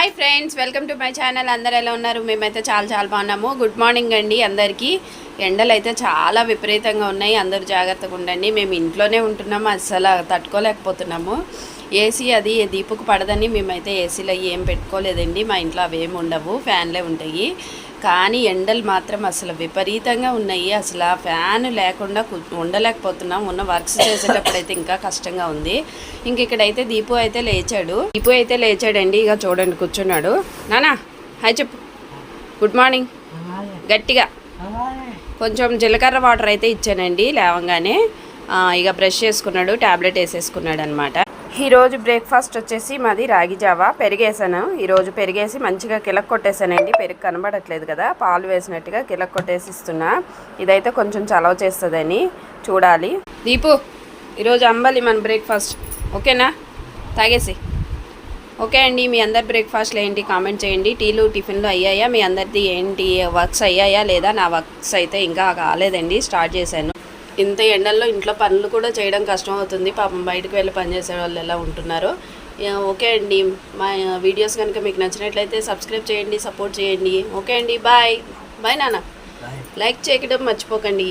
Hi friends welcome to my channel. అందరు ఎలా ఉన్నారు? మేమైతే చాలా చాలా బాగున్నాము. గుడ్ మార్నింగ్ అండి అందరికీ. ఎండలు అయితే చాలా విపరీతంగా ఉన్నాయి. అందరూ జాగ్రత్తగా ఉండండి. మేము ఇంట్లోనే ఉంటున్నాము. అస్సలు తట్టుకోలేకపోతున్నాము. ఏసీ అది దీపుకు పడదని మేమైతే ఏసీలో ఏం పెట్టుకోలేదండి. మా ఇంట్లో అవేమి ఉండవు ఫ్యాన్లే ఉంటాయి. కానీ ఎండలు మాత్రం అసలు విపరీతంగా ఉన్నాయి. అసలు ఆ ఫ్యాన్ లేకుండా ఉండలేకపోతున్నాం. ఉన్న వర్క్స్ చేసేటప్పుడు అయితే ఇంకా కష్టంగా ఉంది. ఇంక ఇక్కడైతే దీపు అయితే లేచాడు. దీపు అయితే లేచాడండి. ఇక చూడండి కూర్చున్నాడు. నానా హాయ్ చెప్పు. Good morning. గట్టిగా. కొంచెం జీలకర్ర వాటర్ అయితే ఇచ్చానండి లేవంగానే. ఇక బ్రష్ చేసుకున్నాడు ట్యాబ్లెట్ వేసేసుకున్నాడు అనమాట ఈరోజు బ్రేక్ఫాస్ట్ వచ్చేసి మాది రాగి జావా. పెరిగేసాను ఈరోజు పెరిగేసి మంచిగా కిలక్ కొట్టేసానండి పెరుగు కనబడట్లేదు కదా. పాలు వేసినట్టుగా కిలక్ కొట్టేసి ఇస్తున్నా ఇదైతే కొంచెం చలవ చేస్తుందని చూడాలి. దీపు ఈరోజు అంబలి మన బ్రేక్ఫాస్ట్. ఓకేనా? తాగేసి. ఓకే అండి. మీ అందరి బ్రేక్ఫాస్ట్లు ఏంటి? కామెంట్ చేయండి. టీలు టిఫిన్లు అయ్యాయా? మీ అందరిది ఏంటి? వర్క్స్ అయ్యాయా లేదా? నా వర్క్స్ అయితే ఇంకా కాలేదండి. స్టార్ట్ చేశాను. ఇంత ఎండల్లో ఇంట్లో పనులు కూడా చేయడం కష్టం అవుతుంది పాపం బయటకు వెళ్ళి పని చేసే వాళ్ళు ఎలా ఉంటున్నారో. ఓకే అండి. మా వీడియోస్ కనుక మీకు నచ్చినట్లయితే సబ్స్క్రైబ్ చేయండి సపోర్ట్ చేయండి. ఓకే అండి బాయ్. బాయ్ నాన్న. లైక్ చేయడం మర్చిపోకండి.